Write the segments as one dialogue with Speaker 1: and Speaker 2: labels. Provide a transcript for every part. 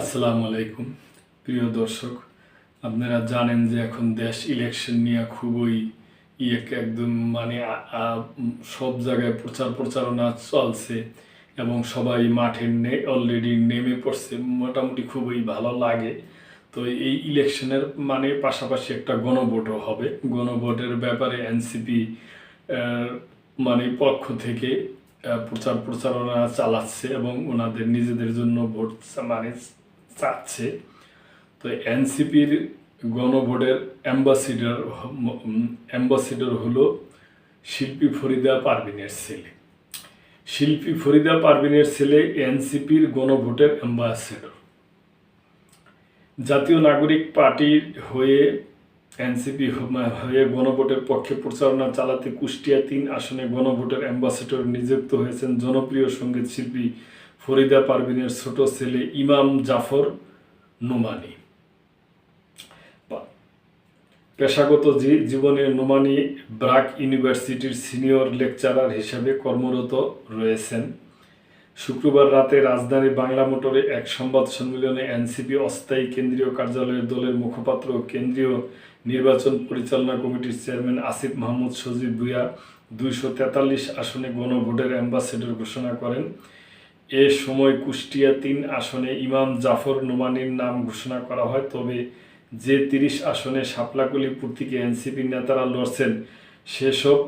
Speaker 1: আসসালামু আলাইকুম। প্রিয় দর্শক, আপনারা জানেন যে এখন দেশ ইলেকশন নিয়ে খুবই একদম মানে সব জায়গায় প্রচার প্রচারণা চলছে এবং সবাই মাঠে নে অলরেডি নেমে পড়ছে, মোটামুটি খুবই ভালো লাগে। তো এই ইলেকশনের মানে পাশাপাশি একটা গণভোটও হবে। গণভোটের ব্যাপারে এনসিপি মানে পক্ষ থেকে প্রচার প্রচারণা চালাচ্ছে এবং ওনাদের নিজেদের জন্য ভোট মানে চাচ্ছে। তো এনসিপির গণভোটের অ্যাম্বাসিডর অ্যাম্বাসিডর হলো শিল্পী ফরিদা পারভিনের ছেলে। শিল্পী ফরিদা পারভিনের ছেলে এনসিপির গণভোটের অ্যাম্বাসেডর। জাতীয় নাগরিক পার্টির হয়ে এনসিপি হয়ে গণভোটের পক্ষে প্রচারণা চালাতে কুষ্টিয়া তিন আসনে গণভোটের অ্যাম্বাসেডর নিযুক্ত হয়েছেন জনপ্রিয় সংগীত শিল্পী ফরিদা পারভিনের ছোট ছেলে ইমাম জাফর নোমানি। পেশাগত জীবনে নোমানি ব্রাক ইউনিভার্সিটির সিনিয়র লেকচারার হিসেবে কর্মরত রয়েছেন। শুক্রবার রাতে রাজধানী বাংলা মোটরে এক সংবাদ সম্মেলনে এনসিপি অস্থায়ী কেন্দ্রীয় কার্যালয়ের দলের মুখপাত্র কেন্দ্রীয় নির্বাচন পরিচালনা কমিটির চেয়ারম্যান আসিফ মাহমুদ সজিব ভুইয়া দুইশো তেতাল্লিশ আসনে গণভোটের অ্যাম্বাসেডর ঘোষণা করেন। এ সময় কুষ্টিয়া তিন আসনে ইমাম জাফর নোমানির নাম ঘোষণা করা হয়। তবে যে তিরিশ আসনে শাপলাকলি থেকে এনসিপি নেতারা লড়ছেন, সেসব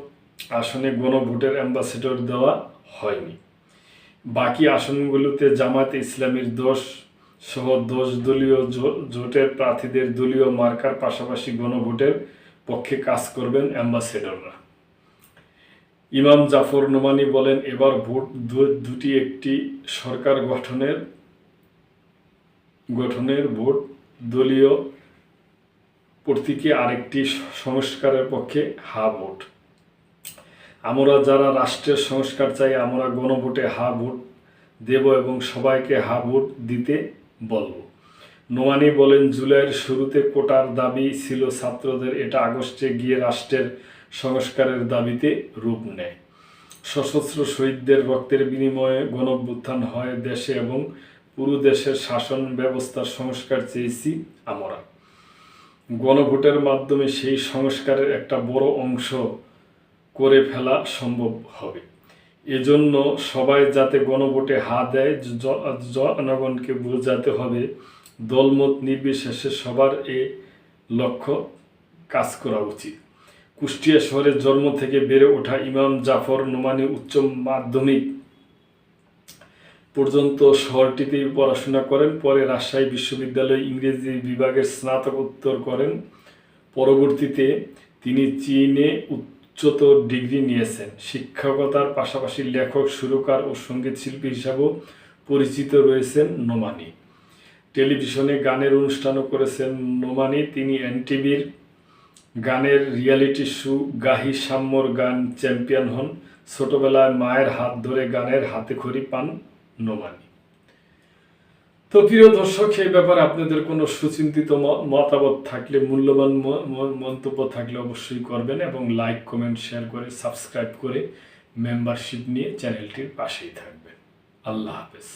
Speaker 1: আসনে গণভোটের অ্যাম্বাসেডর দেওয়া হয়নি। বাকি আসনগুলোতে জামাত ইসলামীর দশ সহ দশ দলীয় জোটের প্রার্থীদের দলীয় মার্কার পাশাপাশি গণভোটের পক্ষে কাজ করবেন অ্যাম্বাসেডররা। ইমাম জাফর নোমানি বলেন, এবার ভোট দুটি একটি সরকার গঠনের গঠনের ভোট দলীয় প্রতীকে আরেকটি সংস্কারের পক্ষে হা ভোট। আমরা যারা রাষ্ট্রের সংস্কার চাই, আমরা গণভোটে হা ভোট দেব এবং সবাইকে হা ভোট দিতে বলব। নোমানি বলেন, জুলাইয়ের শুরুতে কোটার দাবি ছিল ছাত্রদের, এটা আগস্টে গিয়ে রাষ্ট্রের সংস্কারের দাবিতে রূপ নেয়। সশস্ত্র শহীদদের রক্তের বিনিময়ে গণভ্যুত্থান হয় দেশে এবং পুরো দেশের শাসন ব্যবস্থার সংস্কার চেয়েছি আমরা। গণভোটের মাধ্যমে সেই সংস্কারের একটা বড় অংশ করে ফেলা সম্ভব হবে। এজন্য সবাই যাতে গণভোটে হা দেয় জনগণকে বোঝাতে হবে, দলমত নির্বিশেষে সবার এ লক্ষ্য কাজ করা উচিত। কুষ্টিয়া শহরের জন্ম থেকে বেড়ে ওঠা ইমাম জাফর নোমানি উচ্চ মাধ্যমিক পর্যন্ত শহরটিতে পড়াশোনা করেন। পরে রাজশাহী বিশ্ববিদ্যালয়ে ইংরেজি বিভাগের স্নাতকোত্তর করেন। পরবর্তীতে তিনি চীনে উচ্চতর ডিগ্রি নিয়েছেন। শিক্ষকতার পাশাপাশি লেখক, সুরকার ও সংগীত শিল্পী হিসাবেও পরিচিত রয়েছেন নোমানি। টেলিভিশনে গানের অনুষ্ঠানও করেছেন নোমানি। তিনি এনটিভির গানের রিয়ালিটি শো গাহি সাম্যর গান চ্যাম্পিয়ন হন। ছোটবেলায় মায়ের হাত ধরে গানের হাতে খড়ি পান নোমানি তো প্রিয় দর্শক এই ব্যাপারে আপনাদের কোনো সুচিন্তিত মতামত থাকলে, মূল্যবান মন্তব্য থাকলে অবশ্যই করবেন এবং লাইক কমেন্ট শেয়ার করে সাবস্ক্রাইব করে মেম্বারশিপ নিয়ে চ্যানেলটির পাশেই থাকবেন। আল্লাহ হাফেজ।